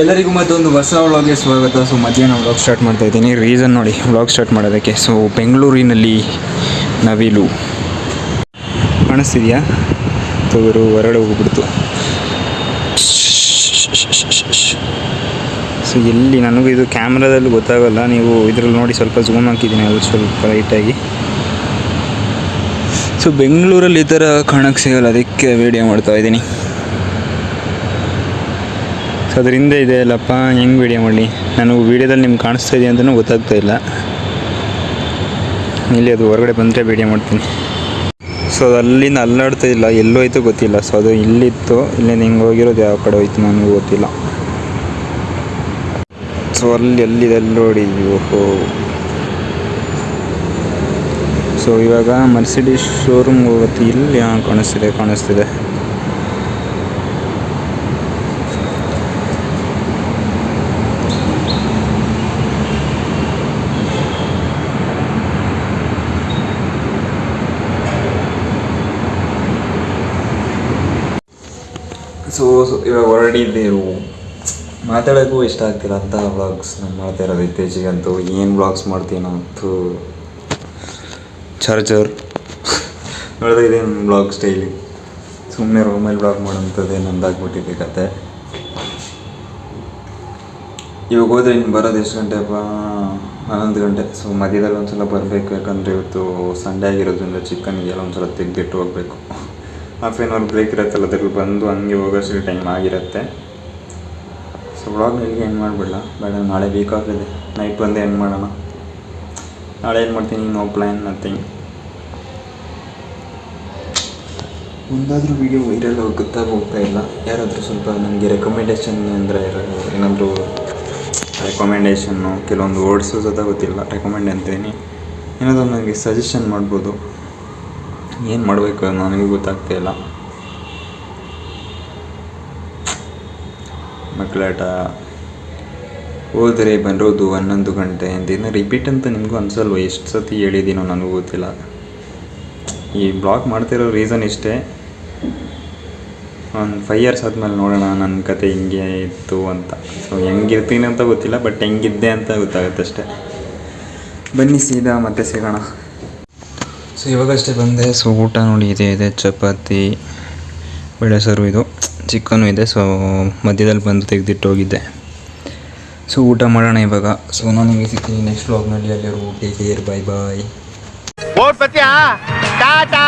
ಎಲ್ಲರಿಗೂ ಮತ್ತೊಂದು ಹೊಸ ವ್ಲಾಗ್ಗೆ ಸ್ವಾಗತ. ಸೊ ಮಧ್ಯಾಹ್ನ ವ್ಲಾಗ್ ಸ್ಟಾರ್ಟ್ ಮಾಡ್ತಾ ಇದ್ದೀನಿ. ರೀಸನ್ ನೋಡಿ ವ್ಲಾಗ್ ಸ್ಟಾರ್ಟ್ ಮಾಡೋದಕ್ಕೆ. ಸೊ ಬೆಂಗಳೂರಿನಲ್ಲಿ ನವಿಲು. ಕಾಣಿಸ್ತಿದೆಯಾ? ತೊಗರು ಹೊರಗಡೆ ಹೋಗ್ಬಿಡ್ತು. ಸೊ ಎಲ್ಲಿ ನನಗೂ ಇದು ಕ್ಯಾಮ್ರಾದಲ್ಲಿ ಗೊತ್ತಾಗಲ್ಲ. ನೀವು ಇದರಲ್ಲಿ ನೋಡಿ ಸ್ವಲ್ಪ ಝೂಮ್ ಹಾಕಿದ್ದೀನಿ ಅದು ಸ್ವಲ್ಪ ಲೈಟಾಗಿ ಸೊ ಬೆಂಗಳೂರಲ್ಲಿ ಈ ಥರ ಕಾಣಕ್ಕೆ ಸಿಗಲ್ಲ. ಅದಕ್ಕೆ ವೀಡಿಯೋ ಮಾಡ್ತಾ ಇದ್ದೀನಿ. ಸೊ ಹಿಂದೆ ಇದೆ ಅಲ್ಲಪ್ಪ, ಹೆಂಗೆ ವೀಡಿಯೋ ಮಾಡಲಿ ನನಗೆ ವೀಡಿಯೋದಲ್ಲಿ ನಿಮ್ಗೆ ಕಾಣಿಸ್ತಾ ಇದೆ ಅಂತಲೂ ಗೊತ್ತಾಗ್ತಾ ಇಲ್ಲ. ಇಲ್ಲಿ ಅದು ಹೊರಗಡೆ ಬಂದರೆ ವೀಡಿಯೋ ಮಾಡ್ತೀನಿ. ಸೊ ಅದು ಅಲ್ಲಿಂದ ಅಲ್ಲಾಡ್ತಾ ಇಲ್ಲ ಎಲ್ಲೋಯ್ತು ಗೊತ್ತಿಲ್ಲ. ಸೊ ಅದು ಇಲ್ಲಿತ್ತು, ಇಲ್ಲಿಂದ ಹಿಂಗೆ ಹೋಗಿರೋದು ಯಾವ ಕಡೆ ಹೋಯ್ತು ನನಗೂ ಗೊತ್ತಿಲ್ಲ. ಸೊ ಅಲ್ಲಿ ಎಲ್ಲಿದೆ ಅಲ್ಲಿ ನೋಡಿ, ಓಹೋ. ಸೊ ಇವಾಗ ಮರ್ಸಿಡೀಸ್ ಶೋರೂಮ್ ಹೋಗುತ್ತೆ. ಇಲ್ಲಿ, ಹಾಂ, ಕಾಣಿಸ್ತಿದೆ ಕಾಣಿಸ್ತಿದೆ. ಸೊ ಸೊ ಇವಾಗ ಹೊರಡಿದ್ದೀರು ಮಾತಾಡೋಕ್ಕೂ ಇಷ್ಟ ಆಗ್ತಿಲ್ಲ ಅಂತ ವ್ಲಾಗ್ಸ್ ನಾನು ಮಾಡ್ತಾ ಇರೋದು ಇತ್ತೀಚೆಗಂತೂ. ಏನು ವ್ಲಾಗ್ಸ್ ಮಾಡ್ತೀನಿ ಅಂತೂ ಚಾರ್ಜರ್. ನೋಡಿದ್ರೆ ನನ್ನ ಬ್ಲಾಗ್ ಸ್ಟೈಲಿ ಸುಮ್ಮನೆ ರೂಮಲ್ಲಿ ಬ್ಲಾಗ್ ಮಾಡೋಂಥದ್ದೇ ನಂದಾಗ್ಬಿಟ್ಟಿದೆ ಕತೆ. ಇವಾಗ ಹೋದ್ರೆ ಇನ್ನು ಬರೋದು ಎಷ್ಟು ಬಾ ಹನ್ನೊಂದು ಗಂಟೆ. ಸೊ ಮಧ್ಯದಲ್ಲಿ ಒಂದ್ಸಲ ಬರಬೇಕು ಯಾಕಂದರೆ ಇವತ್ತು ಸಂಡೇ ಆಗಿರೋದ್ರಿಂದ ಚಿಕನ್ಗೆಲ್ಲ ಒಂದ್ಸಲ ತೆಗೆದಿಟ್ಟು ಹೋಗಬೇಕು. ಹಾಫ್ ಆನ್ ಅವರ್ ಬ್ರೇಕ್ ಇರುತ್ತಲ್ಲ, ಅದ್ರಲ್ಲಿ ಬಂದು ಹಂಗೆ ಹೋಗೋಷ್ಟು ಟೈಮ್ ಆಗಿರುತ್ತೆ. ಸೊ ವ್ಲಾಗ್ನ ಇಲ್ಲಿಗೆ ಎಂಡ್ ಮಾಡಿಬಿಡಲ್ಲ ಬೇಡ ನಾಳೆ ವೀಕ್ ಆಫ್ ಇದೆ ನೈಟ್ ಬಂದು ಎಂಡ್ ಮಾಡೋಣ. ನಾಳೆ ಏನು ಮಾಡ್ತೀನಿ ನೋ ಪ್ಲ್ಯಾನ್ ನಥಿಂಗ್ ಒಂದಾದರೂ ವೀಡಿಯೋ ವೈರಲ್ ಹೋಗ್ತಾ ಇಲ್ಲ? ಯಾರಾದರೂ ಸ್ವಲ್ಪ ನನಗೆ ರೆಕಮೆಂಡೇಷನ್ ಅಂದರೆ ಏನಾದರೂ ರೆಕಮೆಂಡೇಷನ್ನು ಕೆಲವೊಂದು ವರ್ಡ್ಸು ಸಹ ಗೊತ್ತಿಲ್ಲ. ರೆಕಮೆಂಡ್ ಅಂತೀನಿ. ಏನಾದರೂ ನನಗೆ ಸಜೆಷನ್ ಮಾಡ್ಬೋದು. ಏನು ಮಾಡಬೇಕು ನನಗೆ ಗೊತ್ತಾಗ್ತಾ ಇಲ್ಲ. ಮಕ್ಕಳಾಟ. ಹೋದರೆ ಬರೋದು ಹನ್ನೊಂದು ಗಂಟೆ ದಿನ ರಿಪೀಟ್ ಅಂತ ನಿಮಗೂ ಅನ್ಸಲ್ವ? ಎಷ್ಟು ಸತಿ ಹೇಳಿದ್ದೀನೋ ನನಗೂ ಗೊತ್ತಿಲ್ಲ. ಈ ಬ್ಲಾಕ್ ಮಾಡ್ತಿರೋ ರೀಸನ್ ಇಷ್ಟೇ. ಒಂದು ಫೈವ್ ಇಯರ್ಸ್ ಆದಮೇಲೆ ನೋಡೋಣ ನನ್ನ ಕತೆ ಹಿಂಗೆ ಇತ್ತು ಅಂತ. ಸೊ ಹೆಂಗಿರ್ತೀನಿ ಅಂತ ಗೊತ್ತಿಲ್ಲ ಬಟ್ ಹೆಂಗಿದ್ದೆ ಅಂತ ಗೊತ್ತಾಗುತ್ತೆ ಅಷ್ಟೇ. ಬನ್ನಿ ಸೀದಾ ಮತ್ತೆ ಸಿಗೋಣ. ಸೊ ಇವಾಗಷ್ಟೇ ಬಂದೆ. ಸೊ ಊಟ ನೋಡಿ ಇದೆ ಇದೆ ಚಪಾತಿ, ಬೇಳೆ ಸಾರು ಇದು. ಚಿಕನು ಇದೆ ಸೊ ಮಧ್ಯದಲ್ಲಿ ಬಂದು ತೆಗೆದಿಟ್ಟು ಹೋಗಿದ್ದೆ. ಸೊ ಊಟ ಮಾಡೋಣ ಇವಾಗ. ಸೊ ನಾನು ನಿಮಗೆ ಸಿಗ್ತೀನಿ ನೆಕ್ಸ್ಟ್ ವ್ಲಾಗ್ನಲ್ಲಿ ಅಲ್ಲಿರೋ ಊಟ ಕೇರ್ ಬಾಯ್ ಬಾಯ್ ಟಾಟಾ?